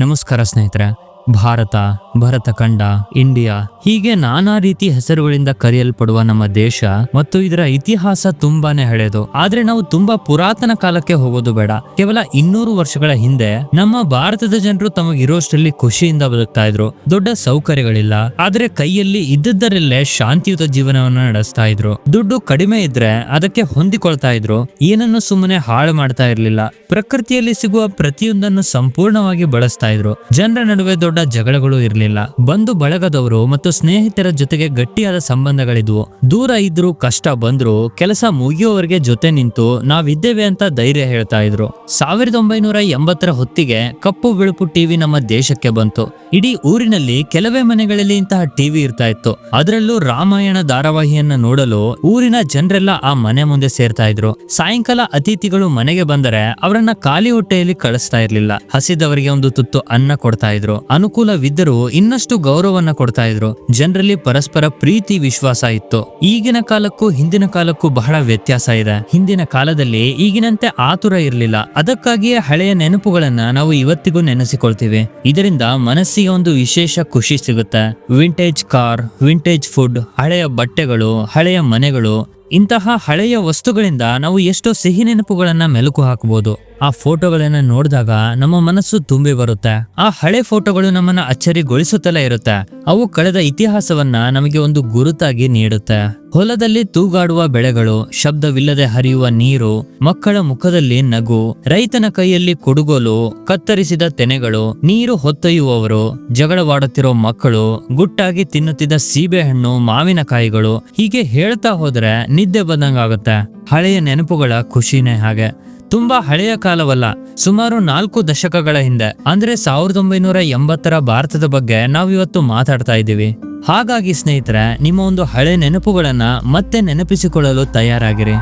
ನಮಸ್ಕಾರ ಸ್ನೇಹಿತರೆ. ಭಾರತ, ಭರತಖಂಡ, ಇಂಡಿಯಾ ಹೀಗೆ ನಾನಾ ರೀತಿ ಹೆಸರುಗಳಿಂದ ಕರೆಯಲ್ಪಡುವ ನಮ್ಮ ದೇಶ ಮತ್ತು ಇದರ ಇತಿಹಾಸ ತುಂಬಾನೇ ಹಳೆಯದು ಆದ್ರೆ ನಾವು ತುಂಬಾ ಪುರಾತನ ಕಾಲಕ್ಕೆ ಹೋಗೋದು ಬೇಡ. ಕೇವಲ ಇನ್ನೂರು ವರ್ಷಗಳ ಹಿಂದೆ ನಮ್ಮ ಭಾರತದ ಜನರು ತಮಗಿರೋಷ್ಟರಲ್ಲಿ ಖುಷಿಯಿಂದ ಬದುಕ್ತಾ ಇದ್ರು. ದೊಡ್ಡ ಸೌಕರ್ಯಗಳಿಲ್ಲ. ಆದ್ರೆ ಕೈಯಲ್ಲಿ ಇದ್ದದ್ದರಲ್ಲೇ ಶಾಂತಿಯುತ ಜೀವನವನ್ನ ನಡೆಸ್ತಾ ಇದ್ರು. ದುಡ್ಡು ಕಡಿಮೆ ಇದ್ರೆ ಅದಕ್ಕೆ ಹೊಂದಿಕೊಳ್ತಾ ಇದ್ರು. ಏನನ್ನು ಸುಮ್ಮನೆ ಹಾಳು ಮಾಡ್ತಾ ಇರ್ಲಿಲ್ಲ. ಪ್ರಕೃತಿಯಲ್ಲಿ ಸಿಗುವ ಪ್ರತಿಯೊಂದನ್ನು ಸಂಪೂರ್ಣವಾಗಿ ಬಳಸ್ತಾ ಇದ್ರು. ಜನರ ನಡುವೆ ದೊಡ್ಡ ಜಗಳಗಳು ಇರಲಿಲ್ಲ. ಬಂಧು ಬಳಗದವರು ಮತ್ತು ಸ್ನೇಹಿತರ ಜೊತೆಗೆ ಗಟ್ಟಿಯಾದ ಸಂಬಂಧಗಳಿದ್ವು. ದೂರ ಇದ್ರೂ ಕಷ್ಟ ಬಂದ್ರು ಕೆಲಸ ಮುಗಿಯೋವರೆಗೆ ಜೊತೆ ನಿಂತು ನಾವಿದ್ದೇವೆ ಅಂತ ಧೈರ್ಯ ಹೇಳ್ತಾ ಇದ್ರು. ಸಾವಿರದ ಒಂಬೈನೂರ ಎಂಬತ್ತರ ಹೊತ್ತಿಗೆ ಕಪ್ಪು ಬಿಳುಪು ಟಿವಿ ನಮ್ಮ ದೇಶಕ್ಕೆ ಬಂತು. ಇಡೀ ಊರಿನಲ್ಲಿ ಕೆಲವೇ ಮನೆಗಳಲ್ಲಿ ಇಂತಹ ಟಿವಿ ಇರ್ತಾ ಇತ್ತು. ಅದರಲ್ಲೂ ರಾಮಾಯಣ ಧಾರಾವಾಹಿಯನ್ನ ನೋಡಲು ಊರಿನ ಜನರೆಲ್ಲ ಆ ಮನೆ ಮುಂದೆ ಸೇರ್ತಾ ಇದ್ರು. ಸಾಯಂಕಾಲ ಅತಿಥಿಗಳು ಮನೆಗೆ ಬಂದರೆ ಅವರನ್ನ ಖಾಲಿ ಹೊಟ್ಟೆಯಲ್ಲಿ ಕಳಿಸ್ತಾ ಇರ್ಲಿಲ್ಲ. ಹಸಿದವರಿಗೆ ಒಂದು ತುತ್ತು ಅನ್ನ ಕೊಡ್ತಾ ಇದ್ರು. ಅನುಕೂಲವಿದ್ದರೂ ಇನ್ನಷ್ಟು ಗೌರವವನ್ನ ಕೊಡ್ತಾ ಇದ್ರು. ಜನರಲ್ಲಿ ಪರಸ್ಪರ ಪ್ರೀತಿ, ವಿಶ್ವಾಸ ಇತ್ತು. ಈಗಿನ ಕಾಲಕ್ಕೂ ಹಿಂದಿನ ಕಾಲಕ್ಕೂ ಬಹಳ ವ್ಯತ್ಯಾಸ ಇದೆ. ಹಿಂದಿನ ಕಾಲದಲ್ಲಿ ಈಗಿನಂತೆ ಆತುರ ಇರಲಿಲ್ಲ. ಅದಕ್ಕಾಗಿಯೇ ಹಳೆಯ ನೆನಪುಗಳನ್ನ ನಾವು ಇವತ್ತಿಗೂ ನೆನೆಸಿಕೊಳ್ತೀವಿ. ಇದರಿಂದ ಮನಸ್ಸಿಗೆ ಒಂದು ವಿಶೇಷ ಖುಷಿ ಸಿಗುತ್ತೆ. ವಿಂಟೇಜ್ ಕಾರ್ ವಿಂಟೇಜ್ ಫುಡ್ ಹಳೆಯ ಬಟ್ಟೆಗಳು, ಹಳೆಯ ಮನೆಗಳು ಇಂತಹ ಹಳೆಯ ವಸ್ತುಗಳಿಂದ ನಾವು ಎಷ್ಟೋ ಸಿಹಿ ನೆನಪುಗಳನ್ನ ಮೆಲುಕು ಹಾಕಬಹುದು ಆ ಫೋಟೋಗಳನ್ನ ನೋಡಿದಾಗ ನಮ್ಮ ಮನಸ್ಸು ತುಂಬಿ ಬರುತ್ತೆ. ಆ ಹಳೆ ಫೋಟೋಗಳು ನಮ್ಮನ್ನ ಅಚ್ಚರಿಗೊಳಿಸುತ್ತಲೇ ಇರುತ್ತೆ. ಅವು ಕಳೆದ ಇತಿಹಾಸವನ್ನ ನಮಗೆ ಒಂದು ಗುರುತಾಗಿ ನೀಡುತ್ತೆ. ಹೊಲದಲ್ಲಿ ತೂಗಾಡುವ ಬೆಳೆಗಳು, ಶಬ್ದವಿಲ್ಲದೆ ಹರಿಯುವ ನೀರು, ಮಕ್ಕಳ ಮುಖದಲ್ಲಿ ನಗು, ರೈತನ ಕೈಯಲ್ಲಿ ಕೊಡುಗೋಲು, ಕತ್ತರಿಸಿದ ತೆನೆಗಳು, ನೀರು ಹೊತ್ತೊಯ್ಯುವವರು, ಜಗಳವಾಡುತ್ತಿರೋ ಮಕ್ಕಳು, ಗುಟ್ಟಾಗಿ ತಿನ್ನುತ್ತಿದ್ದ ಸೀಬೆಹಣ್ಣು, ಮಾವಿನಕಾಯಿಗಳು ಹೀಗೆ ಹೇಳ್ತಾ ಹೋದ್ರೆ ನಿದ್ದೆ ಬಂದಂಗಾಗುತ್ತೆ. ಹಳೆಯ ನೆನಪುಗಳ ಖುಷಿನೇ ಹಾಗೆ. ತುಂಬಾ ಹಳೆಯ ಕಾಲವಲ್ಲ, ಸುಮಾರು ನಾಲ್ಕು ದಶಕಗಳ ಹಿಂದೆ, ಅಂದ್ರೆ ಸಾವಿರದ ಒಂಬೈನೂರ ಎಂಬತ್ತರ ಭಾರತದ ಬಗ್ಗೆ ನಾವಿವತ್ತು ಮಾತಾಡ್ತಾ ಇದ್ದೀವಿ. ಹಾಗಾಗಿ ಸ್ನೇಹಿತರೆ, ನಿಮ್ಮ ಒಂದು ಹಳೆ ನೆನಪುಗಳನ್ನ ಮತ್ತೆ ನೆನಪಿಸಿಕೊಳ್ಳಲು ತಯಾರಾಗಿರಿ.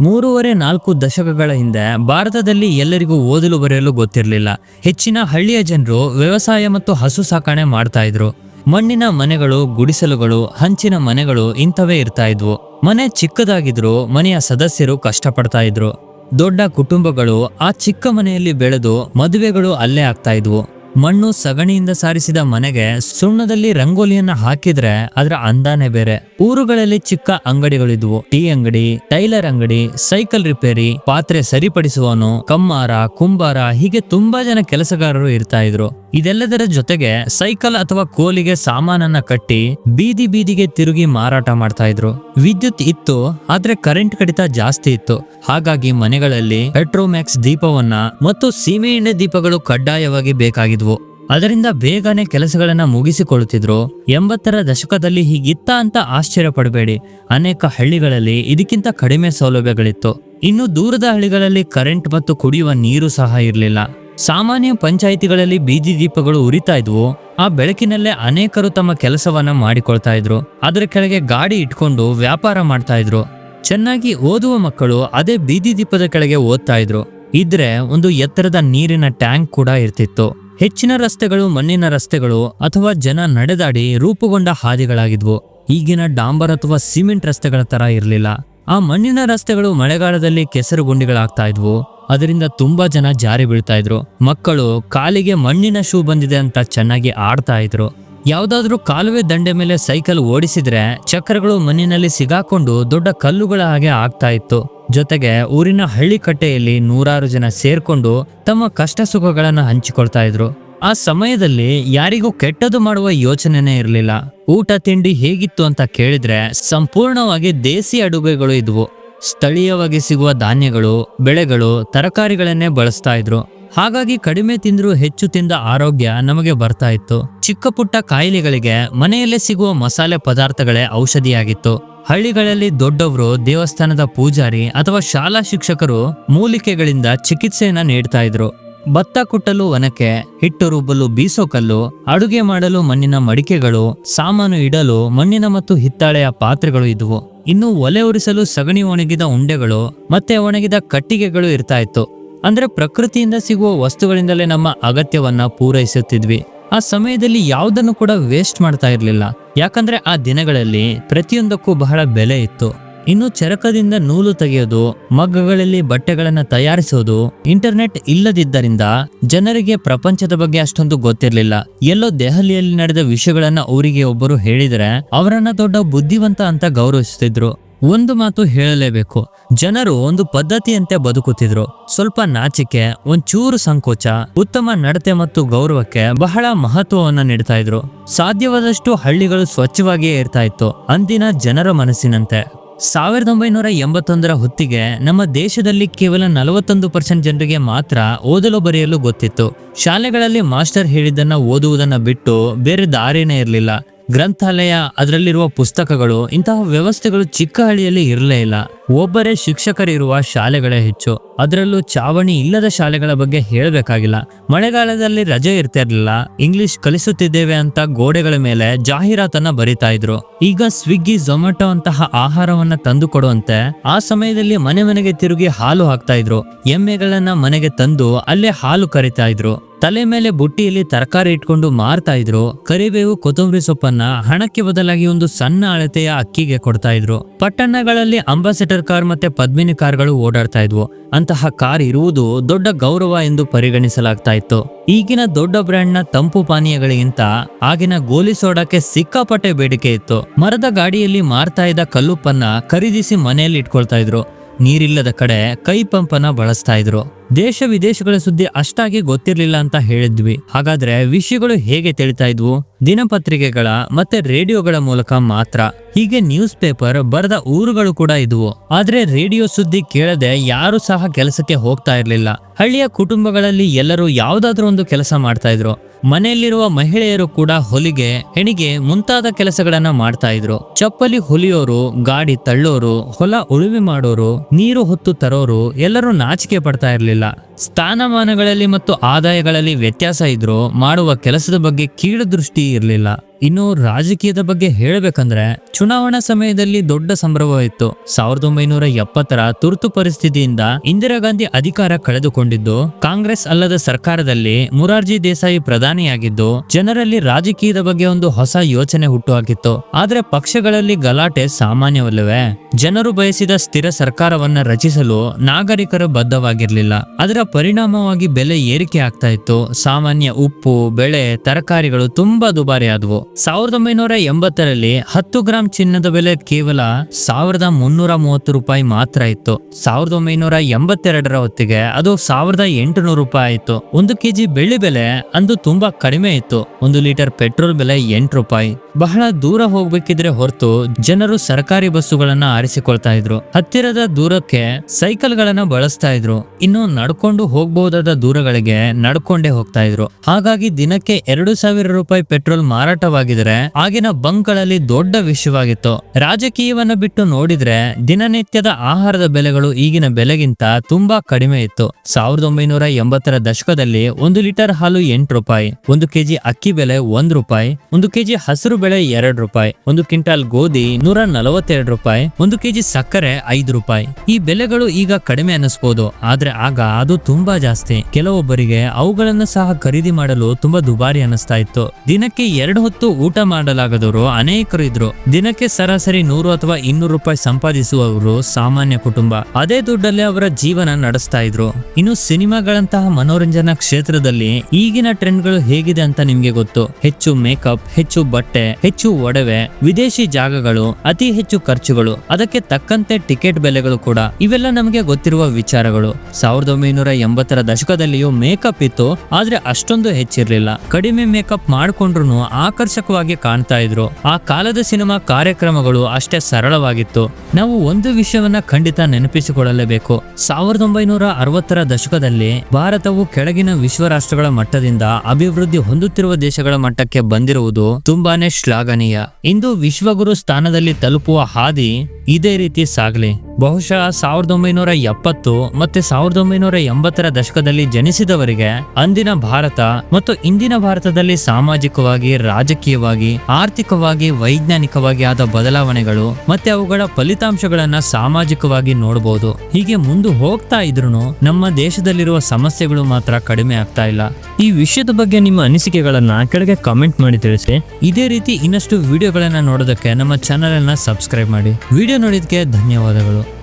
ಮೂರುವರೆ ನಾಲ್ಕು ದಶಕಗಳ ಹಿಂದೆ, ಭಾರತದಲ್ಲಿ ಎಲ್ಲರಿಗೂ ಓದಲು ಬರೆಯಲು ಗೊತ್ತಿರಲಿಲ್ಲ. ಹೆಚ್ಚಿನ ಹಳ್ಳಿಯ ಜನರು ವ್ಯವಸಾಯ ಮತ್ತು ಹಸು ಸಾಕಣೆ ಮಾಡ್ತಾ ಇದ್ರು. ಮಣ್ಣಿನ ಮನೆಗಳು, ಗುಡಿಸಲುಗಳು, ಹಂಚಿನ ಮನೆಗಳು ಇಂಥವೇ ಇರ್ತಾ ಇದ್ವು. ಮನೆ ಚಿಕ್ಕದಾಗಿದ್ರು ಮನೆಯ ಸದಸ್ಯರು ಕಷ್ಟಪಡ್ತಾ ಇದ್ರು. ದೊಡ್ಡ ಕುಟುಂಬಗಳು ಆ ಚಿಕ್ಕ ಮನೆಯಲ್ಲಿ ಬೆಳೆದು ಮದುವೆಗಳು ಅಲ್ಲೇ ಆಗ್ತಾ ಇದ್ವು. ಮಣ್ಣು ಸಗಣಿಯಿಂದ ಸಾರಿಸಿದ ಮನೆಗೆ ಸುಣ್ಣದಲ್ಲಿ ರಂಗೋಲಿಯನ್ನ ಹಾಕಿದ್ರೆ ಅದರ ಅಂದಾನೆ ಬೇರೆ. ಊರುಗಳಲ್ಲಿ ಚಿಕ್ಕ ಅಂಗಡಿಗಳಿದ್ವು. ಟೀ ಅಂಗಡಿ, ಟೈಲರ್ ಅಂಗಡಿ, ಸೈಕಲ್ ರಿಪೇರಿ, ಪಾತ್ರೆ ಸರಿಪಡಿಸುವನು ಕಮ್ಮಾರ, ಕುಂಬಾರ, ಹೀಗೆ ತುಂಬಾ ಜನ ಕೆಲಸಗಾರರು ಇರ್ತಾ ಇದ್ರು. ಇದೆಲ್ಲದರ ಜೊತೆಗೆ ಸೈಕಲ್ ಅಥವಾ ಕೋಲಿಗೆ ಸಾಮಾನನ್ನ ಕಟ್ಟಿ ಬೀದಿ ಬೀದಿಗೆ ತಿರುಗಿ ಮಾರಾಟ ಮಾಡ್ತಾ ಇದ್ರು. ವಿದ್ಯುತ್ ಇತ್ತು, ಆದ್ರೆ ಕರೆಂಟ್ ಕಡಿತ ಜಾಸ್ತಿ ಇತ್ತು. ಹಾಗಾಗಿ ಮನೆಗಳಲ್ಲಿ ಪೆಟ್ರೋಮ್ಯಾಕ್ಸ್ ದೀಪವನ್ನ ಮತ್ತು ಸೀಮೆ ಎಣ್ಣೆ ದೀಪಗಳು ಕಡ್ಡಾಯವಾಗಿ ಬೇಕಾಗಿದ್ವು. ಅದರಿಂದ ಬೇಗನೆ ಕೆಲಸಗಳನ್ನು ಮುಗಿಸಿಕೊಳ್ಳುತ್ತಿದ್ರು, ಎಂಬತ್ತರ ದಶಕದಲ್ಲಿ ಹೀಗಿತ್ತ ಅಂತ ಆಶ್ಚರ್ಯ ಪಡಬೇಡಿ ಅನೇಕ ಹಳ್ಳಿಗಳಲ್ಲಿ ಇದಕ್ಕಿಂತ ಕಡಿಮೆ ಸೌಲಭ್ಯಗಳಿತ್ತು. ಇನ್ನು ದೂರದ ಹಳ್ಳಿಗಳಲ್ಲಿ ಕರೆಂಟ್ ಮತ್ತು ಕುಡಿಯುವ ನೀರು ಸಹ ಇರಲಿಲ್ಲ. ಸಾಮಾನ್ಯ ಪಂಚಾಯಿತಿಗಳಲ್ಲಿ ಬೀದಿ ದೀಪಗಳು ಉರಿತಾ ಇದ್ವು. ಆ ಬೆಳಕಿನಲ್ಲೇ ಅನೇಕರು ತಮ್ಮ ಕೆಲಸವನ್ನ ಮಾಡಿಕೊಳ್ತಾ ಇದ್ರು. ಅದರ ಕೆಳಗೆ ಗಾಡಿ ಇಟ್ಕೊಂಡು ವ್ಯಾಪಾರ ಮಾಡ್ತಾ ಇದ್ರು. ಚೆನ್ನಾಗಿ ಓದುವ ಮಕ್ಕಳು ಅದೇ ಬೀದಿ ದೀಪದ ಕೆಳಗೆ ಓದ್ತಾ ಇದ್ರು. ಇದ್ರೆ ಒಂದು ಎತ್ತರದ ನೀರಿನ ಟ್ಯಾಂಕ್ ಕೂಡ ಇರ್ತಿತ್ತು. ಹೆಚ್ಚಿನ ರಸ್ತೆಗಳು ಮಣ್ಣಿನ ರಸ್ತೆಗಳು ಅಥವಾ ಜನ ನಡೆದಾಡಿ ರೂಪುಗೊಂಡ ಹಾದಿಗಳಾಗಿದ್ವು. ಈಗಿನ ಡಾಂಬರ್ ಅಥವಾ ಸಿಮೆಂಟ್ ರಸ್ತೆಗಳ ತರ ಇರಲಿಲ್ಲ. ಆ ಮಣ್ಣಿನ ರಸ್ತೆಗಳು ಮಳೆಗಾಲದಲ್ಲಿ ಕೆಸರು ಗುಂಡಿಗಳಾಗ್ತಾ ಇದ್ವು. ಅದರಿಂದ ತುಂಬಾ ಜನ ಜಾರಿ ಬೀಳ್ತಾ ಇದ್ರು. ಮಕ್ಕಳು ಕಾಲಿಗೆ ಮಣ್ಣಿನ ಶೂ ಬಂದಿದೆ ಅಂತ ಚೆನ್ನಾಗಿ ಆಡ್ತಾ ಇದ್ರು. ಯಾವ್ದಾದ್ರೂ ಕಾಲುವೆ ದಂಡೆ ಮೇಲೆ ಸೈಕಲ್ ಓಡಿಸಿದ್ರೆ ಚಕ್ರಗಳು ಮಣ್ಣಿನಲ್ಲಿ ಸಿಗಾಕೊಂಡು ದೊಡ್ಡ ಕಲ್ಲುಗಳ ಹಾಗೆ ಆಗ್ತಾ ಇತ್ತು. ಜೊತೆಗೆ ಊರಿನ ಹಳ್ಳಿ ಕಟ್ಟೆಯಲ್ಲಿ ನೂರಾರು ಜನ ಸೇರ್ಕೊಂಡು ತಮ್ಮ ಕಷ್ಟ ಸುಖಗಳನ್ನು ಹಂಚಿಕೊಳ್ತಾ ಇದ್ರು. ಆ ಸಮಯದಲ್ಲಿ ಯಾರಿಗೂ ಕೆಟ್ಟದು ಮಾಡುವ ಯೋಚನೆನೇ ಇರಲಿಲ್ಲ. ಊಟ ತಿಂಡಿ ಹೇಗಿತ್ತು ಅಂತ ಕೇಳಿದ್ರೆ ಸಂಪೂರ್ಣವಾಗಿ ದೇಸಿ ಅಡುಗೆಗಳು ಇದ್ವು. ಸ್ಥಳೀಯವಾಗಿ ಸಿಗುವ ಧಾನ್ಯಗಳು, ಬೆಳೆಗಳು, ತರಕಾರಿಗಳನ್ನೇ ಬಳಸ್ತಾ ಇದ್ರು. ಹಾಗಾಗಿ ಕಡಿಮೆ ತಿಂದರೂ ಹೆಚ್ಚು ತಿಂದ ಆರೋಗ್ಯ ನಮಗೆ ಬರ್ತಾ ಇತ್ತು. ಚಿಕ್ಕ ಪುಟ್ಟ ಕಾಯಿಲೆಗಳಿಗೆ ಮನೆಯಲ್ಲೇ ಸಿಗುವ ಮಸಾಲೆ ಪದಾರ್ಥಗಳೇ ಔಷಧಿಯಾಗಿತ್ತು. ಹಳ್ಳಿಗಳಲ್ಲಿ ದೊಡ್ಡವರು, ದೇವಸ್ಥಾನದ ಪೂಜಾರಿ ಅಥವಾ ಶಾಲಾ ಶಿಕ್ಷಕರು ಮೂಲಿಕೆಗಳಿಂದ ಚಿಕಿತ್ಸೆಯನ್ನ ನೀಡ್ತಾ ಇದ್ರು. ಭತ್ತ ಕುಟ್ಟಲು ಒನಕೆ, ಹಿಟ್ಟು ರುಬ್ಬಲು ಬೀಸೋ ಕಲ್ಲು, ಅಡುಗೆ ಮಾಡಲು ಮಣ್ಣಿನ ಮಡಿಕೆಗಳು, ಸಾಮಾನು ಇಡಲು ಮಣ್ಣಿನ ಮತ್ತು ಹಿತ್ತಾಳೆಯ ಪಾತ್ರೆಗಳು ಇದ್ವು. ಇನ್ನು ಒಲೆ ಉರಿಸಲು ಸಗಣಿ ಒಣಗಿದ ಉಂಡೆಗಳು, ಮತ್ತೆ ಒಣಗಿದ ಕಟ್ಟಿಗೆಗಳು ಇರ್ತಾ ಇತ್ತು. ಅಂದ್ರೆ ಪ್ರಕೃತಿಯಿಂದ ಸಿಗುವ ವಸ್ತುಗಳಿಂದಲೇ ನಮ್ಮ ಅಗತ್ಯವನ್ನ ಪೂರೈಸುತ್ತಿದ್ವಿ. ಆ ಸಮಯದಲ್ಲಿ ಯಾವುದನ್ನು ಕೂಡ ವೇಸ್ಟ್ ಮಾಡ್ತಾ ಇರಲಿಲ್ಲ. ಯಾಕಂದ್ರೆ ಆ ದಿನಗಳಲ್ಲಿ ಪ್ರತಿಯೊಂದಕ್ಕೂ ಬಹಳ ಬೆಲೆ ಇತ್ತು. ಇನ್ನು ಚರಕದಿಂದ ನೂಲು ತೆಗೆಯೋದು, ಮಗ್ಗಗಳಲ್ಲಿ ಬಟ್ಟೆಗಳನ್ನು ತಯಾರಿಸೋದು ಇಂಟರ್ನೆಟ್ ಇಲ್ಲದಿದ್ದರಿಂದ ಜನರಿಗೆ ಪ್ರಪಂಚದ ಬಗ್ಗೆ ಅಷ್ಟೊಂದು ಗೊತ್ತಿರಲಿಲ್ಲ. ಎಲ್ಲೋ ದೆಹಲಿಯಲ್ಲಿ ನಡೆದ ವಿಷಯಗಳನ್ನ ಅವರಿಗೆ ಒಬ್ಬರು ಹೇಳಿದರೆ, ಅವರನ್ನ ದೊಡ್ಡ ಬುದ್ಧಿವಂತ ಅಂತ ಗೌರವಿಸ್ತಿದ್ರು. ಒಂದು ಮಾತು ಹೇಳಲೇಬೇಕು. ಜನರು ಒಂದು ಪದ್ಧತಿಯಂತೆ ಬದುಕುತ್ತಿದ್ರು. ಸ್ವಲ್ಪ ನಾಚಿಕೆ, ಒಂಚೂರು ಸಂಕೋಚ, ಉತ್ತಮ ನಡತೆ ಮತ್ತು ಗೌರವಕ್ಕೆ ಬಹಳ ಮಹತ್ವವನ್ನು ನೀಡ್ತಾ ಇದ್ರು. ಸಾಧ್ಯವಾದಷ್ಟು ಹಳ್ಳಿಗಳು ಸ್ವಚ್ಛವಾಗಿಯೇ ಇರ್ತಾ ಇತ್ತು. ಅಂದಿನ ಜನರ ಮನಸ್ಸಿನಂತೆ. ಸಾವಿರದ ಒಂಬೈನೂರ ಎಂಬತ್ತೊಂದರ ಹೊತ್ತಿಗೆ ನಮ್ಮ ದೇಶದಲ್ಲಿ ಕೇವಲ ನಲವತ್ತೊಂದು ಪರ್ಸೆಂಟ್ ಜನರಿಗೆ ಮಾತ್ರ ಓದಲು ಬರೆಯಲು ಗೊತ್ತಿತ್ತು. ಶಾಲೆಗಳಲ್ಲಿ ಮಾಸ್ಟರ್ ಹೇಳಿದ್ದನ್ನು ಓದುವುದನ್ನು ಬಿಟ್ಟು ಬೇರೆ ದಾರಿನೇ ಇರಲಿಲ್ಲ. ಗ್ರಂಥಾಲಯ ಅದರಲ್ಲಿರುವ ಪುಸ್ತಕಗಳು ಇಂತಹ ವ್ಯವಸ್ಥೆಗಳು ಚಿಕ್ಕ ಹಳ್ಳಿಯಲ್ಲಿ ಇರಲೇ ಇಲ್ಲ. ಒಬ್ಬರೇ ಶಿಕ್ಷಕರಿರುವ ಶಾಲೆಗಳೇ ಹೆಚ್ಚು. ಅದರಲ್ಲೂ ಚಾವಣಿ ಇಲ್ಲದ ಶಾಲೆಗಳ ಬಗ್ಗೆ ಹೇಳಬೇಕಾಗಿಲ್ಲ. ಮಳೆಗಾಲದಲ್ಲಿ ರಜೆ ಇರ್ತಿರ್ಲಿಲ್ಲ. ಇಂಗ್ಲಿಷ್ ಕಲಿಸುತ್ತಿದ್ದೇವೆ ಅಂತ ಗೋಡೆಗಳ ಮೇಲೆ ಜಾಹೀರಾತನ್ನ ಬರಿತಾ ಇದ್ರು. ಈಗ ಸ್ವಿಗ್ಗಿ ಝೊಮ್ಯಾಟೊ ಅಂತಹ ಆಹಾರವನ್ನ ತಂದು ಕೊಡುವಂತೆ ಆ ಸಮಯದಲ್ಲಿ ಮನೆ ಮನೆಗೆ ತಿರುಗಿ ಹಾಲು ಹಾಕ್ತಾ ಇದ್ರು. ಎಮ್ಮೆಗಳನ್ನ ಮನೆಗೆ ತಂದು ಅಲ್ಲೇ ಹಾಲು ಕರಿತಾ ಇದ್ರು. ತಲೆ ಮೇಲೆ ಬುಟ್ಟಿಯಲ್ಲಿ ತರಕಾರಿ ಇಟ್ಕೊಂಡು ಮಾರ್ತಾ ಇದ್ರು. ಕರಿಬೇವು, ಕೊತ್ತಂಬರಿ ಸೊಪ್ಪನ್ನ ಹಣಕ್ಕೆ ಬದಲಾಗಿ ಒಂದು ಸಣ್ಣ ಅಳತೆಯ ಅಕ್ಕಿಗೆ ಕೊಡ್ತಾ ಇದ್ರು. ಪಟ್ಟಣಗಳಲ್ಲಿ ಅಂಬಾಸಿಡರ್ ಕಾರ್ ಮತ್ತೆ ಪದ್ಮಿನಿ ಕಾರ್ಗಳು ಓಡಾಡ್ತಾ ಇದ್ವು. ಅಂತಹ ಕಾರ್ ಇರುವುದು ದೊಡ್ಡ ಗೌರವ ಎಂದು ಪರಿಗಣಿಸಲಾಗ್ತಾ ಇತ್ತು ಈಗಿನ ದೊಡ್ಡ ಬ್ರ್ಯಾಂಡ್ನ ತಂಪು ಪಾನೀಯಗಳಿಗಿಂತ ಆಗಿನ ಗೋಲಿ ಸೋಡಾಕ್ಕೆ ಸಿಕ್ಕಾಪಟ್ಟೆ ಬೇಡಿಕೆ ಇತ್ತು. ಮರದ ಗಾಡಿಯಲ್ಲಿ ಮಾರ್ತಾ ಇದ್ದ ಕಲ್ಲುಪ್ಪನ್ನ ಖರೀದಿಸಿ ಮನೆಯಲ್ಲಿ ಇಟ್ಕೊಳ್ತಾ ಇದ್ರು. ನೀರಿಲ್ಲದ ಕಡೆ ಕೈ ಪಂಪನ್ನ ಬಳಸ್ತಾ ಇದ್ರು. ದೇಶ ವಿದೇಶಗಳ ಸುದ್ದಿ ಅಷ್ಟಾಗಿ ಗೊತ್ತಿರಲಿಲ್ಲ ಅಂತ ಹೇಳಿದ್ವಿ. ಹಾಗಾದ್ರೆ ವಿಷಯಗಳು ಹೇಗೆ ತಿಳಿತಾ ಇದ್ವು? ದಿನಪತ್ರಿಕೆಗಳ ಮತ್ತೆ ರೇಡಿಯೋಗಳ ಮೂಲಕ ಮಾತ್ರ. ಹೀಗೆ ನ್ಯೂಸ್ ಪೇಪರ್ ಬರದ ಊರುಗಳು ಕೂಡ ಇದ್ವು. ಆದ್ರೆ ರೇಡಿಯೋ ಸುದ್ದಿ ಕೇಳದೆ ಯಾರು ಸಹ ಕೆಲಸಕ್ಕೆ ಹೋಗ್ತಾ ಇರ್ಲಿಲ್ಲ. ಹಳ್ಳಿಯ ಕುಟುಂಬಗಳಲ್ಲಿ ಎಲ್ಲರೂ ಯಾವುದಾದ್ರೂ ಒಂದು ಕೆಲಸ ಮಾಡ್ತಾ ಇದ್ರು. ಮನೆಯಲ್ಲಿರುವ ಮಹಿಳೆಯರು ಕೂಡ ಹೊಲಿಗೆ, ಹೆಣಿಗೆ ಮುಂತಾದ ಕೆಲಸಗಳನ್ನ ಮಾಡ್ತಾ ಇದ್ರು. ಚಪ್ಪಲಿ ಹೊಲಿಯೋರು, ಗಾಡಿ ತಳ್ಳೋರು, ಹೊಲ ಉಳುಮೆ ಮಾಡೋರು, ನೀರು ಹೊತ್ತು ತರೋರು ಎಲ್ಲರೂ ನಾಚಿಕೆ ಪಡ್ತಾ ಇರ್ಲಿಲ್ಲ. ಸ್ಥಾನಮಾನಗಳಲ್ಲಿ ಮತ್ತು ಆದಾಯಗಳಲ್ಲಿ ವ್ಯತ್ಯಾಸ ಇದ್ರೂ ಮಾಡುವ ಕೆಲಸದ ಬಗ್ಗೆ ಕೀಳು ದೃಷ್ಟಿ ಇರಲಿಲ್ಲ. ಇನ್ನು ರಾಜಕೀಯದ ಬಗ್ಗೆ ಹೇಳಬೇಕಂದ್ರೆ ಚುನಾವಣಾ ಸಮಯದಲ್ಲಿ ದೊಡ್ಡ ಸಂಭ್ರಮವಿತ್ತು. ಸಾವಿರದ ಒಂಬೈನೂರ ಎಪ್ಪತ್ತರ ತುರ್ತು ಪರಿಸ್ಥಿತಿಯಿಂದ ಇಂದಿರಾ ಗಾಂಧಿ ಅಧಿಕಾರ ಕಳೆದುಕೊಂಡಿದ್ದು, ಕಾಂಗ್ರೆಸ್ ಅಲ್ಲದ ಸರ್ಕಾರದಲ್ಲಿ ಮುರಾರ್ಜಿ ದೇಸಾಯಿ ಪ್ರಧಾನಿಯಾಗಿದ್ದು, ಜನರಲ್ಲಿ ರಾಜಕೀಯದ ಬಗ್ಗೆ ಒಂದು ಹೊಸ ಯೋಚನೆ ಹುಟ್ಟುಹಾಕಿತ್ತು. ಆದ್ರೆ ಪಕ್ಷಗಳಲ್ಲಿ ಗಲಾಟೆ ಸಾಮಾನ್ಯವಲ್ಲವೇ? ಜನರು ಬಯಸಿದ ಸ್ಥಿರ ಸರ್ಕಾರವನ್ನ ರಚಿಸಲು ನಾಗರಿಕರು ಬದ್ಧವಾಗಿರ್ಲಿಲ್ಲ. ಅದರ ಪರಿಣಾಮವಾಗಿ ಬೆಲೆ ಏರಿಕೆ ಆಗ್ತಾ ಇತ್ತು. ಸಾಮಾನ್ಯ ಉಪ್ಪು, ಬೆಳೆ, ತರಕಾರಿಗಳು ತುಂಬಾ ದುಬಾರಿ ಆದವು ಸಾವಿರದ ಒಂಬೈನೂರ ಎಂಬತ್ತರಲ್ಲಿ ಹತ್ತು ಗ್ರಾಂ ಚಿನ್ನದ ಬೆಲೆ ಕೇವಲ ಸಾವಿರದ ಮುನ್ನೂರ ಮೂವತ್ತು ರೂಪಾಯಿ ಮಾತ್ರ ಇತ್ತು. ಸಾವಿರದ ಒಂಬೈನೂರ ಎಂಬತ್ತೆರಡರ ಹೊತ್ತಿಗೆ ಅದು ಸಾವಿರದ ಎಂಟುನೂರು ರೂಪಾಯಿ ಆಯಿತು. ಒಂದು ಕೆಜಿ ಬೆಳ್ಳಿ ಬೆಲೆ ಅಂದು ತುಂಬಾ ಕಡಿಮೆ ಇತ್ತು. ಒಂದು ಲೀಟರ್ ಪೆಟ್ರೋಲ್ ಬೆಲೆ ಎಂಟು ರೂಪಾಯಿ. ಬಹಳ ದೂರ ಹೋಗ್ಬೇಕಿದ್ರೆ ಹೊರತು ಜನರು ಸರ್ಕಾರಿ ಬಸ್ಸುಗಳನ್ನ ಆರಿಸಿಕೊಳ್ತಾ ಇದ್ರು. ಹತ್ತಿರದ ದೂರಕ್ಕೆ ಸೈಕಲ್ಗಳನ್ನ ಬಳಸ್ತಾ ಇದ್ರು. ಇನ್ನು ನಡ್ಕೊಂಡು ಹೋಗಬಹುದಾದ ದೂರಗಳಿಗೆ ನಡ್ಕೊಂಡೇ ಹೋಗ್ತಾ ಇದ್ರು. ಹಾಗಾಗಿ ದಿನಕ್ಕೆ ಎರಡು ಸಾವಿರ ರೂಪಾಯಿ ಪೆಟ್ರೋಲ್ ಮಾರಾಟವಾಗಿದ್ರೆ ಆಗಿನ ಬಂಕ್ಗಳಲ್ಲಿ ದೊಡ್ಡ ವಿಷಯವಾಗಿತ್ತು ರಾಜಕೀಯವನ್ನ ಬಿಟ್ಟು ನೋಡಿದ್ರೆ ದಿನನಿತ್ಯದ ಆಹಾರದ ಬೆಲೆಗಳು ಈಗಿನ ಬೆಲೆಗಿಂತ ತುಂಬಾ ಕಡಿಮೆ ಇತ್ತು. ಸಾವಿರದ ಒಂಬೈನೂರ ಎಂಬತ್ತರ ದಶಕದಲ್ಲಿ ಒಂದು ಲೀಟರ್ ಹಾಲು ಎಂಟು ರೂಪಾಯಿ, ಒಂದು ಕೆಜಿ ಅಕ್ಕಿ ಬೆಲೆ ಒಂದ್ ರೂಪಾಯಿ, ಒಂದು ಕೆಜಿ ಹಸಿರು ಬೆಳೆ ಎರಡು ರೂಪಾಯಿ, ಒಂದು ಕ್ವಿಂಟಾಲ್ ಗೋಧಿ ನೂರ ನಲವತ್ತೆರಡು ರೂಪಾಯಿ, ಒಂದು ಕೆಜಿ ಸಕ್ಕರೆ ಐದು ರೂಪಾಯಿ. ಈ ಬೆಲೆಗಳು ಈಗ ಕಡಿಮೆ ಅನ್ನಿಸ್ಬೋದು, ಆದ್ರೆ ಆಗ ಅದು ತುಂಬಾ ಜಾಸ್ತಿ. ಕೆಲವೊಬ್ಬರಿಗೆ ಅವುಗಳನ್ನು ಸಹ ಖರೀದಿ ಮಾಡಲು ತುಂಬಾ ದುಬಾರಿ ಅನ್ನಿಸ್ತಾ ಇತ್ತು. ದಿನಕ್ಕೆ ಎರಡು ಹೊತ್ತು ಊಟ ಮಾಡಲಾಗದವರು ಅನೇಕರು ಇದ್ರು. ದಿನಕ್ಕೆ ಸರಾಸರಿ ನೂರು ಅಥವಾ ಇನ್ನೂರು ರೂಪಾಯಿ ಸಂಪಾದಿಸುವವರು ಸಾಮಾನ್ಯ ಕುಟುಂಬ. ಅದೇ ದುಡ್ಡಲ್ಲಿ ಅವರ ಜೀವನ ನಡೆಸ್ತಾ ಇದ್ರು. ಇನ್ನು ಸಿನಿಮಾಗಳಂತಹ ಮನೋರಂಜನಾ ಕ್ಷೇತ್ರದಲ್ಲಿ ಈಗಿನ ಟ್ರೆಂಡ್ಗಳು ಹೇಗಿದೆ ಅಂತ ನಿಮ್ಗೆ ಗೊತ್ತು. ಹೆಚ್ಚು ಮೇಕಪ್, ಹೆಚ್ಚು ಬಟ್ಟೆ ಹೆಚ್ಚು ಒಡವೆ, ವಿದೇಶಿ ಜಾಗಗಳು, ಅತಿ ಹೆಚ್ಚು ಖರ್ಚುಗಳು, ಅದಕ್ಕೆ ತಕ್ಕಂತೆ ಟಿಕೆಟ್ ಬೆಲೆಗಳು ಕೂಡ ಇವೆಲ್ಲ ನಮಗೆ ಗೊತ್ತಿರುವ ವಿಚಾರಗಳು. ಸಾವಿರದ ಒಂಬೈನೂರ ಎಂಬತ್ತರ ದಶಕದಲ್ಲಿಯೂ ಮೇಕಪ್ ಇತ್ತು, ಆದ್ರೆ ಅಷ್ಟೊಂದು ಹೆಚ್ಚಿರ್ಲಿಲ್ಲ. ಕಡಿಮೆ ಮೇಕಪ್ ಮಾಡ್ಕೊಂಡ್ರು ಆಕರ್ಷಕವಾಗಿ ಕಾಣ್ತಾ ಇದ್ರು. ಆ ಕಾಲದ ಸಿನಿಮಾ ಕಾರ್ಯಕ್ರಮಗಳು ಅಷ್ಟೇ ಸರಳವಾಗಿತ್ತು. ನಾವು ಒಂದು ವಿಷಯವನ್ನ ಖಂಡಿತ ನೆನಪಿಸಿಕೊಳ್ಳಲೇಬೇಕು. ಸಾವಿರದ ಒಂಬೈನೂರ ಅರವತ್ತರ ದಶಕದಲ್ಲಿ ಭಾರತವು ಕೆಳಗಿನ ವಿಶ್ವ ರಾಷ್ಟ್ರಗಳ ಮಟ್ಟದಿಂದ ಅಭಿವೃದ್ಧಿ ಹೊಂದುತ್ತಿರುವ ದೇಶಗಳ ಮಟ್ಟಕ್ಕೆ ಬಂದಿರುವುದು ತುಂಬಾನೇ ಶ್ಲಾಘನೀಯ. ಇಂದು ವಿಶ್ವಗುರು ಸ್ಥಾನದಲ್ಲಿ ತಲುಪುವ ಹಾದಿ ಇದೇ ರೀತಿ ಸಾಗಲಿ. ಬಹುಶಃ ಸಾವಿರದ ಒಂಬೈನೂರ ಎಪ್ಪತ್ತು ಮತ್ತೆ ಸಾವಿರದ ಒಂಬೈನೂರ ಎಂಬತ್ತರ ದಶಕದಲ್ಲಿ ಜನಿಸಿದವರಿಗೆ ಅಂದಿನ ಭಾರತ ಮತ್ತು ಇಂದಿನ ಭಾರತದಲ್ಲಿ ಸಾಮಾಜಿಕವಾಗಿ, ರಾಜಕೀಯವಾಗಿ, ಆರ್ಥಿಕವಾಗಿ, ವೈಜ್ಞಾನಿಕವಾಗಿ ಆದ ಬದಲಾವಣೆಗಳು ಮತ್ತೆ ಅವುಗಳ ಫಲಿತಾಂಶಗಳನ್ನ ಸಾಮಾಜಿಕವಾಗಿ ನೋಡಬಹುದು ಹೀಗೆ ಮುಂದೆ ಹೋಗ್ತಾ ಇದ್ರು ನಮ್ಮ ದೇಶದಲ್ಲಿರುವ ಸಮಸ್ಯೆಗಳು ಮಾತ್ರ ಕಡಿಮೆ ಆಗ್ತಾ ಇಲ್ಲ. ಈ ವಿಷಯದ ಬಗ್ಗೆ ನಿಮ್ಮ ಅನಿಸಿಕೆಗಳನ್ನ ಕೆಳಗೆ ಕಾಮೆಂಟ್ ಮಾಡಿ ತಿಳಿಸಿ. ಇದೇ ರೀತಿ ಇನ್ನಷ್ಟು ವಿಡಿಯೋಗಳನ್ನ ನೋಡೋದಕ್ಕೆ ನಮ್ಮ ಚಾನೆಲ್ ಅನ್ನ ಸಬ್ಸ್ಕ್ರೈಬ್ ಮಾಡಿ. ವಿಡಿಯೋ ವಿಡಿಯೋ ನೋಡಿದ್ದಕ್ಕೆ ಧನ್ಯವಾದಗಳು.